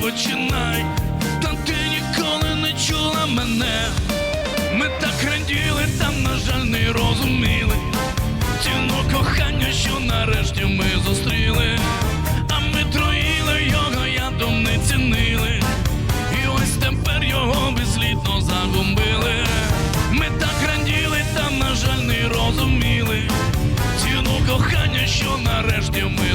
починай, та ти ніколи не чула мене. Ми так раділи, там, на жаль, не розуміли. Ціну кохання, що нарешті ми зустріли, а ми троїли його, ядом не цінили. І ось тепер його безслідно загубили. Ми так раділи, там, на жаль, не розуміли. Ціну кохання, що нарешті ми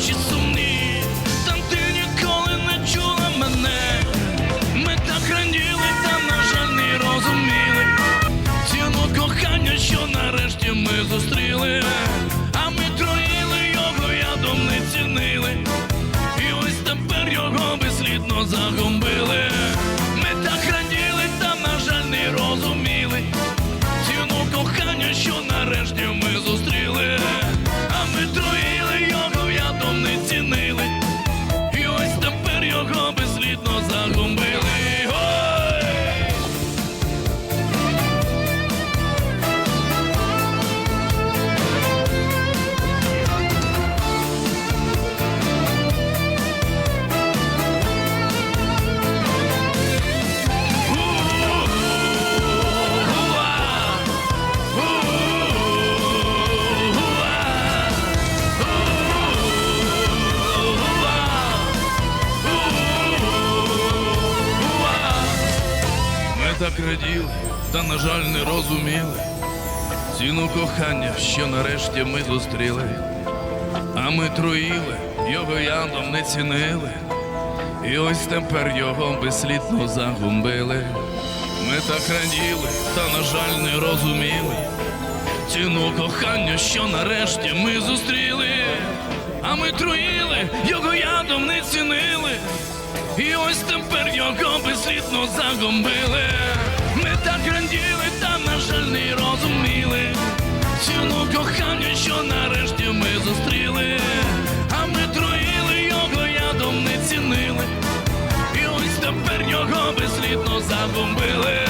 ночі сумні, там ти ніколи не чула мене. Ми так раділи, та на жаль не розуміли ціну кохання, що нарешті ми зустріли, а ми троїли його, ядом не цінили. І ось тепер його безслідно загубили. Ми так раділи, та на жаль не розуміли ціну кохання, що нарешті раділи, та, на жаль, не розуміли ціну кохання, що нарешті ми зустріли. А ми троїли, його ядом не цінили. І ось тепер його безслідно загубили. Ми так раділи, та, на жаль, не розуміли ціну кохання, що нарешті ми зустріли. А ми троїли, його ядом не цінили. І ось тепер його безслідно загубили. Безслідно